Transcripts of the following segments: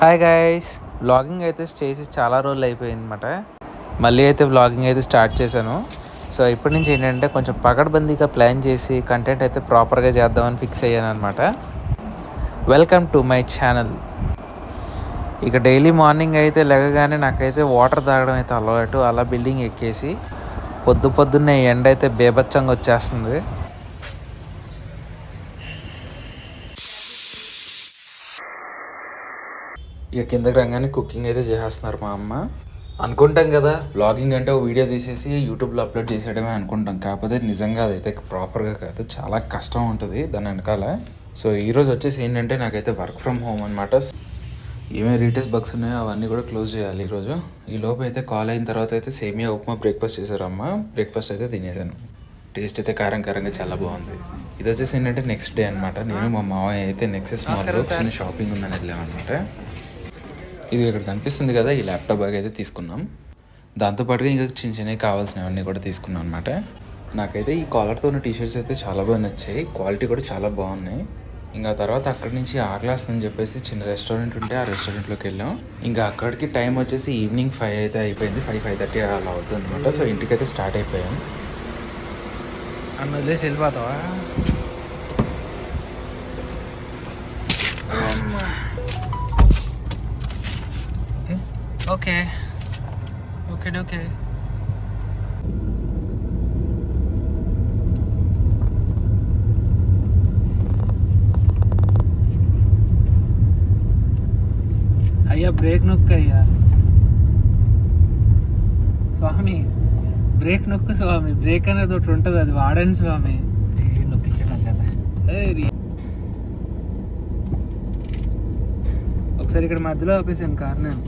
Hi guys vlogging అయితే చేసి చాలా రోజులు అయిపోయింది అనమాట మళ్ళీ అయితే వ్లాగింగ్ అయితే స్టార్ట్ చేశాను. సో ఇప్పటి నుంచి ఏంటంటే కొంచెం పకడ్బందీగా ప్లాన్ చేసి కంటెంట్ అయితే ప్రాపర్గా చేద్దామని ఫిక్స్ అయ్యాను అనమాట వెల్కమ్ టు మై ఛానల్ ఇక డైలీ మార్నింగ్ అయితే లెగగానే నాకైతే వాటర్ తాగడం అయితే అలవాటు. అలా బిల్డింగ్ ఎక్కేసి పొద్దు పొద్దున్నే ఎండ అయితే బేభత్సంగా వచ్చేస్తుంది. ఇక కిందకి రాగానే కుకింగ్ అయితే చేసేస్తున్నారు మా అమ్మ. అనుకుంటాం కదా బ్లాగింగ్ అంటే ఒక వీడియో తీసేసి యూట్యూబ్లో అప్లోడ్ చేసేయడమే అనుకుంటాం. కాకపోతే నిజంగా అదైతే ప్రాపర్గా కాదు చాలా కష్టం ఉంటుంది దాని వెనకాల. సో ఈరోజు వచ్చేసి ఏంటంటే నాకైతే వర్క్ ఫ్రమ్ హోమ్ అనమాట ఏమేమి రీటెస్ట్ బగ్స్ ఉన్నాయో అవన్నీ కూడా క్లోజ్ చేయాలి ఈరోజు ఈ లోపు అయితే కాల్ అయిన తర్వాత అయితే సేమియా ఉప్మా బ్రేక్ఫాస్ట్ చేశారు అమ్మ బ్రేక్ఫాస్ట్ అయితే తినేసాను. టేస్ట్ అయితే కారం కారంగా చాలా బాగుంది. ఇది వచ్చేసి ఏంటంటే నెక్స్ట్ డే అనమాట నేను మా మావయ్య అయితే నెక్సెస్ మాల్లో చిన్న షాపింగ్ ఉందని వెళ్ళామన్నమాట ఇది ఇక్కడ కనిపిస్తుంది కదా ఈ ల్యాప్టాప్ బ్యాగ్ అయితే తీసుకున్నాం. దాంతోపాటుగా ఇంకా చిన్న చిన్నవి కావాల్సినవన్నీ కూడా తీసుకున్నాం అనమాట నాకైతే ఈ కాలర్తో ఉన్న టీషర్ట్స్ అయితే చాలా బాగా నచ్చాయి. క్వాలిటీ కూడా చాలా బాగున్నాయి. ఇంకా తర్వాత అక్కడి నుంచి ఆగ్లాస్ అని చెప్పేసి చిన్న రెస్టారెంట్ ఉంటే ఆ రెస్టారెంట్లోకి వెళ్ళాం. ఇంకా అక్కడికి టైం వచ్చేసి ఈవినింగ్ ఫైవ్ అయితే అయిపోయింది. ఫైవ్ ఫైవ్ థర్టీ అలా అవుతుంది అనమాట సో ఇంటికైతే స్టార్ట్ అయిపోయాం. అన్న వదిలేసి వెళ్ళిపోతావా? ఓకే. ఓకే ఓకే అయ్యా బ్రేక్ నొక్కు అయ్యా. స్వామి బ్రేక్ నొక్కు స్వామి. బ్రేక్ అనేది ఒకటి ఉంటుంది అది వాడండి స్వామి. నొక్కించడం చేత. ఒకసారి ఇక్కడ మధ్యలో ఆపేసాను కార్ నేను.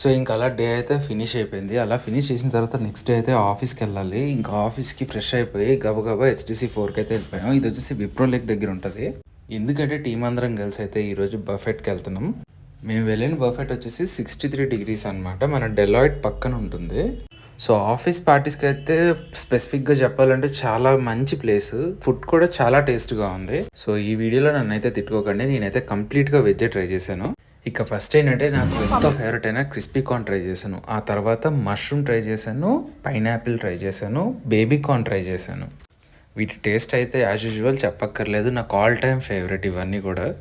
సో ఇంకా అలా డే అయితే ఫినిష్ అయిపోయింది. అలా ఫినిష్ చేసిన తర్వాత నెక్స్ట్ డే అయితే ఆఫీస్కి వెళ్ళాలి. ఇంకా ఆఫీస్కి ఫ్రెష్ అయిపోయి గబగబా హెచ్డిసి ఫోర్కి అయితే వెళ్ళిపోయాం. ఇది వచ్చేసి విప్రో లేక్ దగ్గర ఉంటుంది. ఎందుకంటే టీం అందరం కలిసి అయితే ఈరోజు బఫెట్కి వెళ్తున్నాం. మేము వెళ్ళిన బఫెట్ వచ్చేసి సిక్స్టీ త్రీ డిగ్రీస్ అనమాట మన డెలాయిట్ పక్కన ఉంటుంది. సో ఆఫీస్ పార్టీస్కి అయితే స్పెసిఫిక్గా చెప్పాలంటే చాలా మంచి ప్లేస్. ఫుడ్ కూడా చాలా టేస్ట్గా ఉంది. సో ఈ వీడియోలో నన్ను అయితే తిట్టుకోకండి. నేనైతే కంప్లీట్గా వెజ్జే ట్రై చేశాను. ఇక ఫస్ట్ ఏంటంటే నాకు ఎంతో ఫేవరెట్ అయిన క్రిస్పీ కార్న్ ట్రై చేశాను. ఆ తర్వాత మష్రూమ్ ట్రై చేశాను పైనాపిల్ ట్రై చేశాను బేబీ కార్న్ ట్రై చేశాను. వీటి టేస్ట్ అయితే యాజ్ యూజువల్ చెప్పక్కర్లేదు. నాకు ఆల్ టైమ్ ఫేవరెట్ ఇవన్నీ కూడా.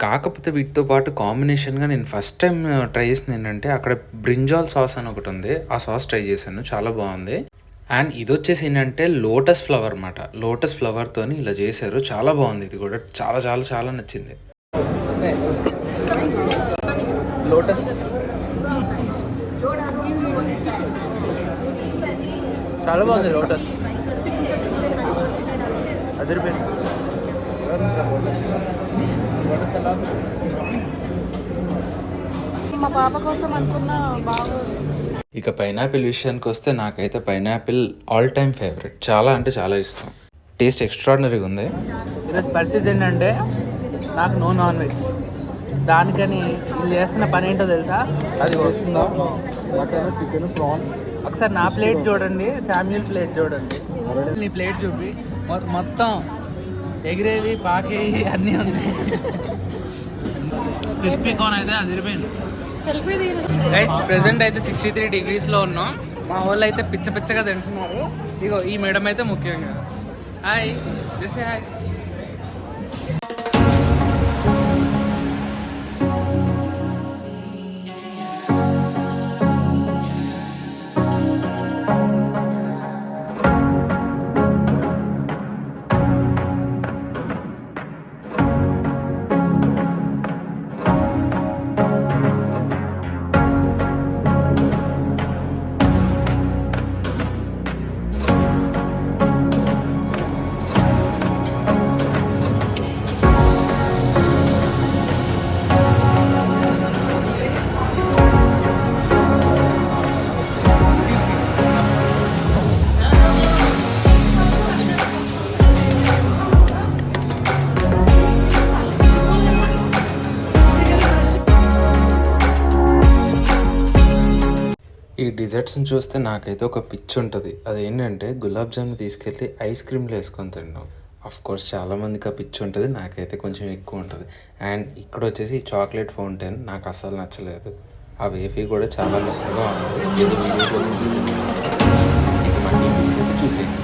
కాకపోతే వీటితో పాటు కాంబినేషన్గా నేను ఫస్ట్ టైం ట్రై చేసింది ఏంటంటే అక్కడ బ్రింజాల్ సాస్ అని ఒకటి ఉంది. ఆ సాస్ ట్రై చేశాను. చాలా బాగుంది. అండ్ ఇది వచ్చేసి ఏంటంటే లోటస్ ఫ్లవర్ అన్నమాట. లోటస్ ఫ్లవర్తో ఇలా చేశారు. చాలా బాగుంది. ఇది కూడా చాలా చాలా చాలా నచ్చింది. లోటస్. చాలా బాగుంది లోటస్. అదిరిపోయింది లోటస్ ఎలా ఉంది? మా పాప కోసం అనుకున్న బాగోదు ఇక పైనాపిల్ విషయానికి వస్తే నాకైతే పైనాపిల్ ఆల్ టైమ్ ఫేవరెట్ చాలా అంటే చాలా ఇష్టం. టేస్ట్ ఎక్స్ట్రాడినరీగా ఉంది. ఈరోజు పరిస్థితి ఏంటంటే నాకు నో నాన్ వెజ్ దానికని వీళ్ళు చేస్తున్న పని ఏంటో తెలుసా? అది వస్తుందా? Mutton chicken prawn. ఒకసారి నా ప్లేట్ చూడండి శామ్యుల్ ప్లేట్ చూడండి. నీ ప్లేట్ చూపి. మొత్తం ఎగిరేవి పాకేవి అన్నీ ఉన్నాయి. క్రిస్పీ కార్న్ అయితే అదిరిపోయింది గైస్ ప్రెసెంట్ అయితే సిక్స్టీ త్రీ డిగ్రీస్లో ఉన్నాం. మా వాళ్ళు అయితే పిచ్చ పిచ్చగా తింటున్నారు. ఇగో ఈ మేడం అయితే ముఖ్యంగా. హాయ్ చేసే హాయ్ ఈ డిజర్ట్స్ని చూస్తే నాకైతే ఒక పిచ్చి ఉంటుంది. అదేంటంటే గులాబ్ జామున్ తీసుకెళ్ళి ఐస్ క్రీమ్లో వేసుకొని తిన్నాం అఫ్ కోర్స్ చాలామందికి ఆ పిచ్చి ఉంటుంది. నాకైతే కొంచెం ఎక్కువ ఉంటుంది. అండ్ ఇక్కడ వచ్చేసి చాక్లెట్ ఫౌంటైన్ నాకు అస్సలు నచ్చలేదు. ఆ వేఫీ కూడా చాలా మెత్తగా ఉంటుంది ఏదో కోసం చూసేయండి.